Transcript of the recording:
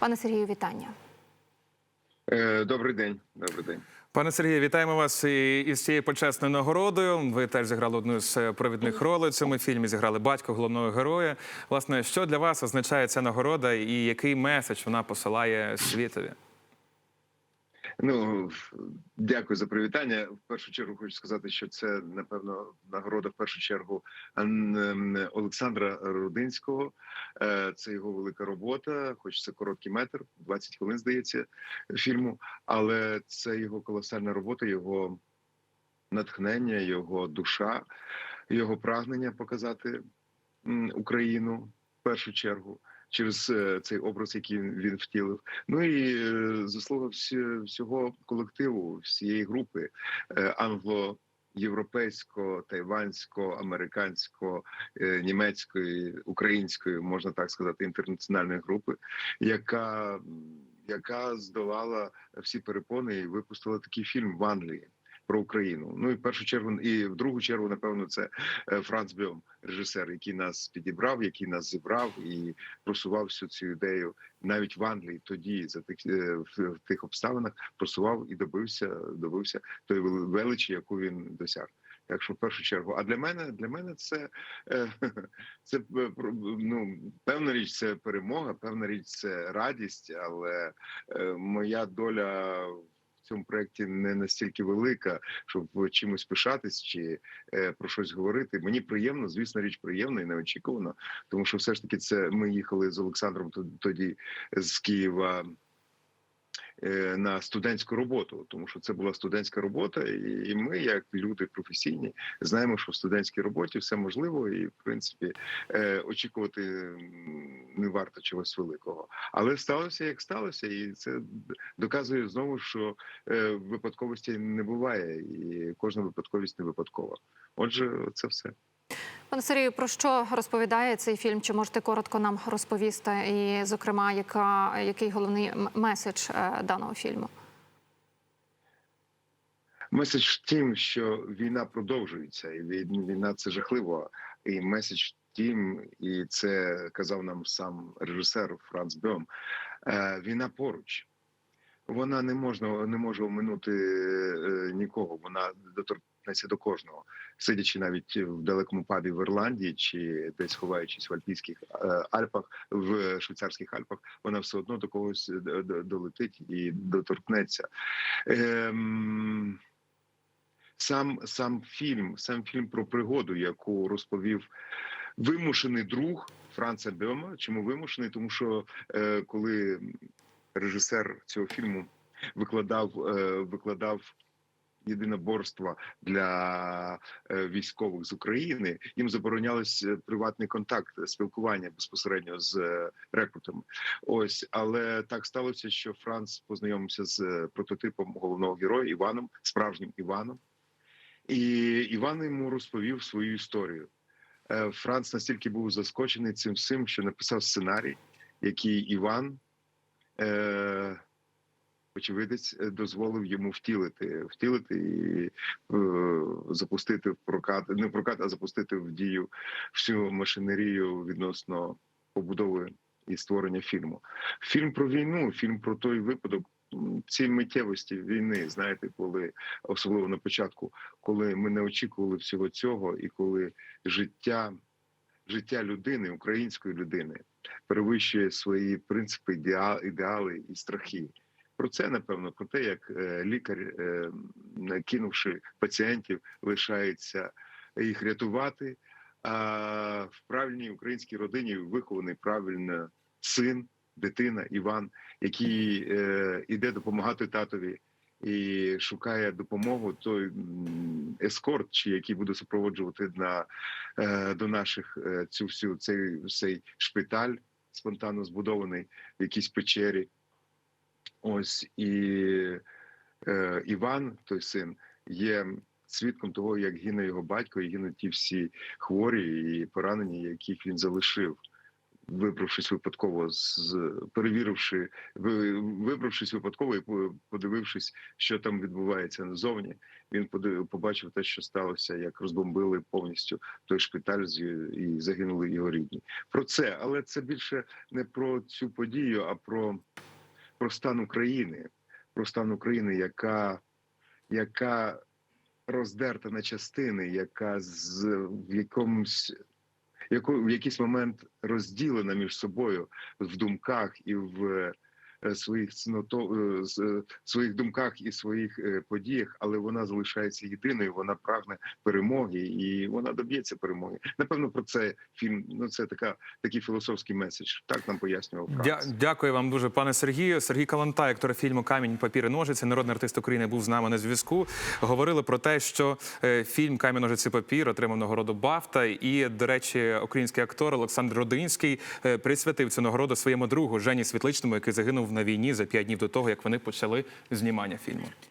Пане Сергію, вітання. Е, Добрий день. Добрий день. Пане Сергію, вітаємо вас із цією почесною нагородою. Ви теж зіграли одну з е, провідних ролей у цьому фільмі. Зіграли батько головного героя. Власне, що для вас означає ця нагорода, і який меседж вона посилає світові? Ну дякую за привітання. В першу чергу хочу сказати, що це напевно нагорода в першу чергу ем, Олександра Рудинського. Е, Це його велика робота, хоч це короткий метр, 20 хвилин здається фільму, але це його колосальна робота, його натхнення, його душа, його прагнення показати Україну в першу чергу. Через е, цей образ, який він- втілив, ну і е, заслуга всього колективу, всієї групи е, англо. Європейського, тайванського, американського, е, німецької, української, можна так сказати, інтернаціональної групи, яка, яка здолала всі перепони і випустила такий фільм в Англії про Україну. Ну і першу чергу, і в другу чергу, напевно, це е, Франц Бьом, режисер, який нас підібрав, який нас зібрав і просував всю цю ідею навіть в Англії тоді за тих е, в, тих обставинах просував і добився, добився вели- величі, яку він досяг. Так що в першу чергу, а для мене для мене це, е, це ну певна річ, це перемога, певна річ це радість, але моя доля цьому проєкті не настільки велика, щоб чимось пишатись чи е, про щось говорити. Мені приємно, звісно, річ приємна і неочікувано, тому що все ж таки це ми їхали з Олександром тоді з Києва. Е, На студентську роботу, тому що це була студентська робота, і ми, як люди професійні, знаємо, що в студентській роботі все можливо, і в принципі е, очікувати не варто чогось великого. Але сталося як сталося, і це доказує знову, що е, випадковості не буває, і кожна випадковість не випадкова. Отже, це все. Пане Сергію, про що розповідає цей фільм? Чи можете коротко нам розповісти? І, зокрема, яка який головний меседж е, даного фільму? Меседж в тім, що війна продовжується, і війна це жахливо. І меседж в тім, і це казав нам сам режисер Франц Бьом. е, Війна поруч. Вона не можна не може оминути е, нікого. Вона доторкнеться до кожного, сидячи навіть в далекому пабі в Ірландії чи десь ховаючись в Альпійських е, Альпах, в швейцарських Альпах, вона все одно до когось е, долетить і доторкнеться. Ем, сам сам фільм, сам фільм про пригоду, яку розповів вимушений друг Франца Бьома. Чому вимушений? Тому що е, коли режисер цього фільму викладав, е, викладав єдиноборства для е, військових з України, їм заборонялось приватний контакт, спілкування безпосередньо з е, рекрутами. Ось, але так сталося, що Франц познайомився з е, прототипом головного героя Іваном, справжнім Іваном. І Іван йому розповів свою історію. Е, Франц настільки був заскочений цим всім, що написав сценарій, який Іван, е, очевидець, е, дозволив йому втілити, втілити і е, запустити в прокат, не в прокат, а запустити в дію всю машинерію відносно побудови і створення фільму. Фільм про війну, фільм про той випадок. Ці миттєвості війни, знаєте, коли особливо на початку, коли ми не очікували всього цього, і коли життя, життя людини, української людини, перевищує свої принципи, ідеа- ідеали і страхи. Про це напевно, про те, як е, лікар, е, кинувши пацієнтів, лишається їх рятувати. А в правильній українській родині вихований правильно син, дитина, Іван, який е, іде допомагати татові і шукає допомогу, той ескорт, чи який буде супроводжувати на е, до наших е, цю всю цей, цей шпиталь спонтанно збудований в якійсь печері. Ось і е, Іван, той син, є свідком того, як гине його батько, і гинуть ті всі хворі і поранені, яких він залишив вибравшись випадково з перевіривши, вибравшись випадково і по- подивившись, що там відбувається назовні, він побачив те, що сталося, як розбомбили повністю той шпиталь і загинули його рідні. Про це, але це більше не про цю подію, а про, про стан України, про стан України, яка, яка роздерта на частини, яка з в якомусь яку в якийсь момент розділена між собою в думках і в своїх цното, е, е, своїх думках і своїх е, подіях, але вона залишається єдиною. Вона прагне перемоги, і вона доб'ється перемоги. Напевно, про це фільм. Ну це така такий філософський меседж. Так нам пояснював Дя- дякую вам дуже, пане Сергію. Сергій Калантай, актор фільму Камінь, папір і ножиці, народний артист України, був з нами на зв'язку. Говорили про те, що е, фільм Камінь, ножиці, папір отримав нагороду Бафта. І, до речі, український актор Олександр Родинський е, присвятив цю нагороду своєму другу Жені Світличному, який загинув на війні за п'ять днів до того, як вони почали знімання фільму.